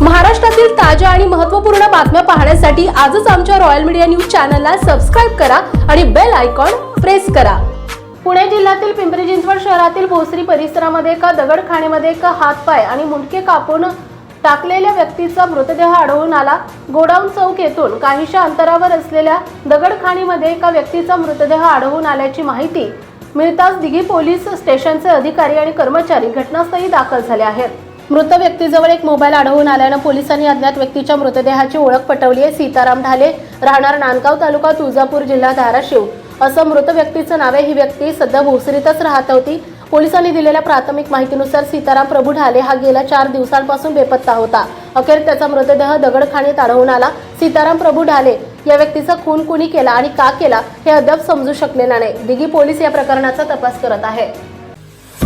महाराष्ट्रातील ताज्या आणि महत्त्वपूर्ण बातम्या पाहण्यासाठी आजच आमच्या रॉयल मीडिया न्यूज चॅनलला सबस्क्राईब करा आणि बेल आयकॉन प्रेस करा. पुणे जिल्ह्यातील पिंपरी चिंचवड शहरातील भोसरी परिसरामध्ये एका दगडखाणीमध्ये एका हातपाय आणि मुंडके कापून टाकलेल्या व्यक्तीचा मृतदेह आढळून आला. गोडाऊन चौक येथून काहीशा अंतरावर असलेल्या दगडखाणीमध्ये एका व्यक्तीचा मृतदेह आढळून आल्याची माहिती मिळताच दिघी पोलीस स्टेशनचे अधिकारी आणि कर्मचारी घटनास्थळी दाखल झाले आहेत. मृत व्यक्तीजवळ एक मोबाईल आढळून आल्यानं पोलिसांनी अज्ञात व्यक्तीच्या मृतदेहाची ओळख पटवली आहे. सीताराम ढाले राहणार नांदगाव तालुका तुळजापूर जिल्हा धाराशिव. असं मृत व्यक्तीचं नाव आहे. ही व्यक्ती सध्या भोसरीतच राहत होती. पोलिसांनी दिलेल्या प्राथमिक माहितीनुसार सीताराम प्रभू ढाले हा गेल्या चार दिवसांपासून बेपत्ता होता. अखेर त्याचा मृतदेह दगडखाणीत आढळून आला. सीताराम प्रभू ढाले या व्यक्तीचा खून कुणी केला आणि का केला हे अद्याप समजू शकलेला नाही. दिघी पोलीस या प्रकरणाचा तपास करत आहे.